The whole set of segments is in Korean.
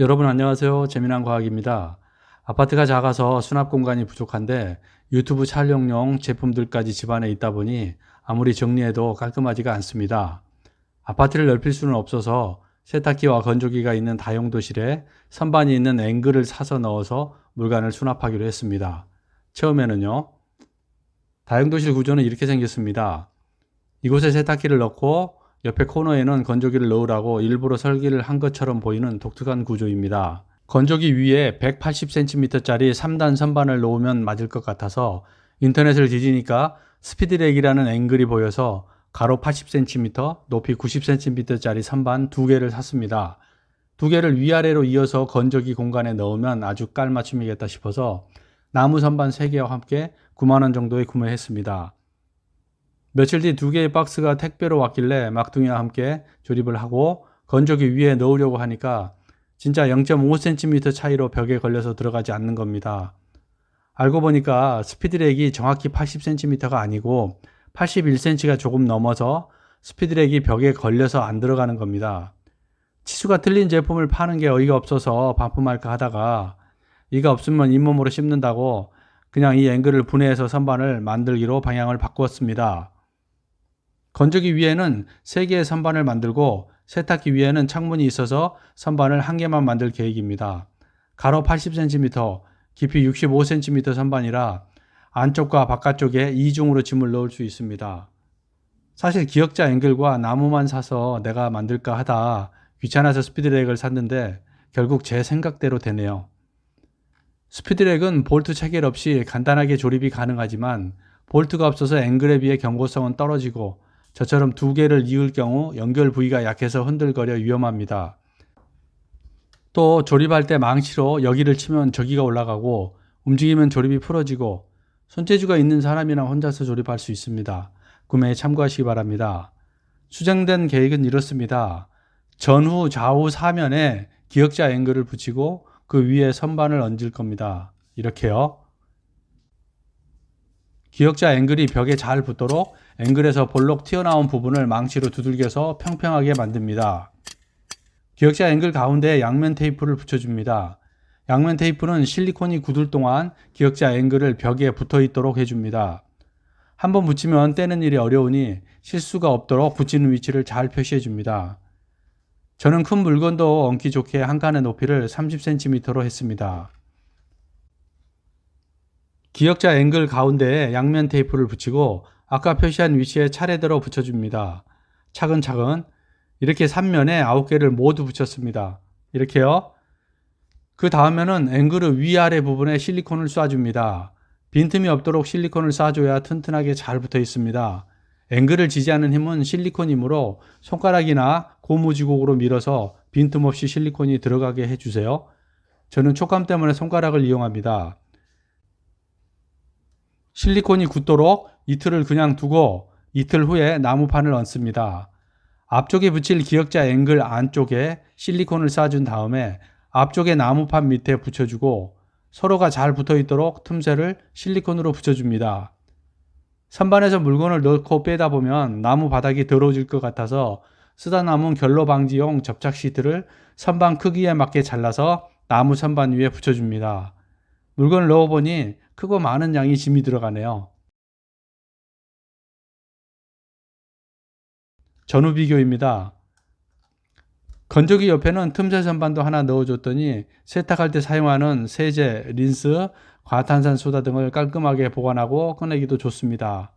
여러분 안녕하세요. 재미난 과학입니다. 아파트가 작아서 수납 공간이 부족한데 유튜브 촬영용 제품들까지 집안에 있다 보니 아무리 정리해도 깔끔하지가 않습니다. 아파트를 넓힐 수는 없어서 세탁기와 건조기가 있는 다용도실에 선반이 있는 앵글을 사서 넣어서 물건을 수납하기로 했습니다. 처음에는요. 다용도실 구조는 이렇게 생겼습니다. 이곳에 세탁기를 넣고 옆에 코너에는 건조기를 넣으라고 일부러 설계를 한 것처럼 보이는 독특한 구조입니다. 건조기 위에 180cm짜리 3단 선반을 놓으면 맞을 것 같아서 인터넷을 뒤지니까 스피드렉이라는 앵글이 보여서 가로 80cm, 높이 90cm짜리 선반 두 개를 샀습니다. 두 개를 위아래로 이어서 건조기 공간에 넣으면 아주 깔맞춤이겠다 싶어서 나무 선반 3개와 함께 9만원 정도에 구매했습니다. 며칠 뒤 두 개의 박스가 택배로 왔길래 막둥이와 함께 조립을 하고 건조기 위에 넣으려고 하니까 진짜 0.5cm 차이로 벽에 걸려서 들어가지 않는 겁니다. 알고 보니까 스피드렉이 정확히 80cm가 아니고 81cm가 조금 넘어서 스피드렉이 벽에 걸려서 안 들어가는 겁니다. 치수가 틀린 제품을 파는 게 어이가 없어서 반품할까 하다가 이가 없으면 잇몸으로 씹는다고 그냥 이 앵글을 분해해서 선반을 만들기로 방향을 바꾸었습니다. 건조기 위에는 3개의 선반을 만들고 세탁기 위에는 창문이 있어서 선반을 한 개만 만들 계획입니다. 가로 80cm, 깊이 65cm 선반이라 안쪽과 바깥쪽에 이중으로 짐을 넣을 수 있습니다. 사실 기역자 앵글과 나무만 사서 내가 만들까 하다 귀찮아서 스피드렉을 샀는데 결국 제 생각대로 되네요. 스피드렉은 볼트 체결 없이 간단하게 조립이 가능하지만 볼트가 없어서 앵글에 비해 경고성은 떨어지고 저처럼 두 개를 이을 경우 연결 부위가 약해서 흔들거려 위험합니다. 또 조립할 때 망치로 여기를 치면 저기가 올라가고 움직이면 조립이 풀어지고 손재주가 있는 사람이나 혼자서 조립할 수 있습니다. 구매에 참고하시기 바랍니다. 수정된 계획은 이렇습니다. 전후 좌우 사면에 기역자 앵글을 붙이고 그 위에 선반을 얹을 겁니다. 이렇게요. 기역자 앵글이 벽에 잘 붙도록 앵글에서 볼록 튀어나온 부분을 망치로 두들겨서 평평하게 만듭니다. 기역자 앵글 가운데에 양면 테이프를 붙여줍니다. 양면 테이프는 실리콘이 굳을 동안 기역자 앵글을 벽에 붙어 있도록 해줍니다. 한번 붙이면 떼는 일이 어려우니 실수가 없도록 붙이는 위치를 잘 표시해 줍니다. 저는 큰 물건도 얹기 좋게 한 칸의 높이를 30cm로 했습니다. 기역자 앵글 가운데에 양면 테이프를 붙이고 아까 표시한 위치에 차례대로 붙여줍니다. 차근차근 이렇게 3면에 9개를 모두 붙였습니다. 이렇게요. 그 다음에는 앵글의 위아래 부분에 실리콘을 쏴줍니다. 빈틈이 없도록 실리콘을 쏴줘야 튼튼하게 잘 붙어 있습니다. 앵글을 지지하는 힘은 실리콘이므로 손가락이나 고무지곡으로 밀어서 빈틈없이 실리콘이 들어가게 해주세요. 저는 촉감 때문에 손가락을 이용합니다. 실리콘이 굳도록 이틀을 그냥 두고 이틀 후에 나무판을 얹습니다. 앞쪽에 붙일 기역자 앵글 안쪽에 실리콘을 쏴준 다음에 앞쪽에 나무판 밑에 붙여주고 서로가 잘 붙어 있도록 틈새를 실리콘으로 붙여줍니다. 선반에서 물건을 넣고 빼다 보면 나무 바닥이 더러워질 것 같아서 쓰다 남은 결로 방지용 접착 시트를 선반 크기에 맞게 잘라서 나무 선반 위에 붙여줍니다. 물건을 넣어보니 크고 많은 양이 짐이 들어가네요. 전후 비교입니다. 건조기 옆에는 틈새 선반도 하나 넣어줬더니 세탁할 때 사용하는 세제, 린스, 과탄산 소다 등을 깔끔하게 보관하고 꺼내기도 좋습니다.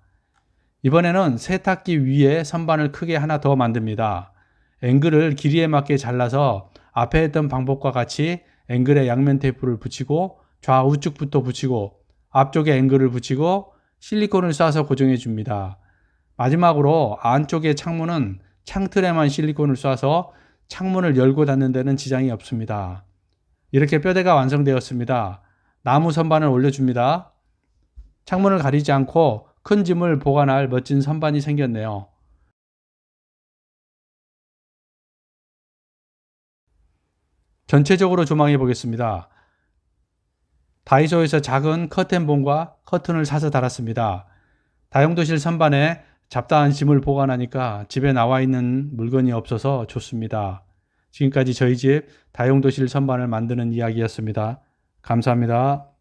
이번에는 세탁기 위에 선반을 크게 하나 더 만듭니다. 앵글을 길이에 맞게 잘라서 앞에 했던 방법과 같이 앵글에 양면 테이프를 붙이고 좌우측부터 붙이고 앞쪽에 앵글을 붙이고 실리콘을 쏴서 고정해 줍니다. 마지막으로 안쪽의 창문은 창틀에만 실리콘을 쏴서 창문을 열고 닫는 데는 지장이 없습니다. 이렇게 뼈대가 완성되었습니다. 나무 선반을 올려줍니다. 창문을 가리지 않고 큰 짐을 보관할 멋진 선반이 생겼네요. 전체적으로 조망해 보겠습니다. 다이소에서 작은 커튼봉과 커튼을 사서 달았습니다. 다용도실 선반에 잡다한 짐을 보관하니까 집에 나와 있는 물건이 없어서 좋습니다. 지금까지 저희 집 다용도실 선반을 만드는 이야기였습니다. 감사합니다.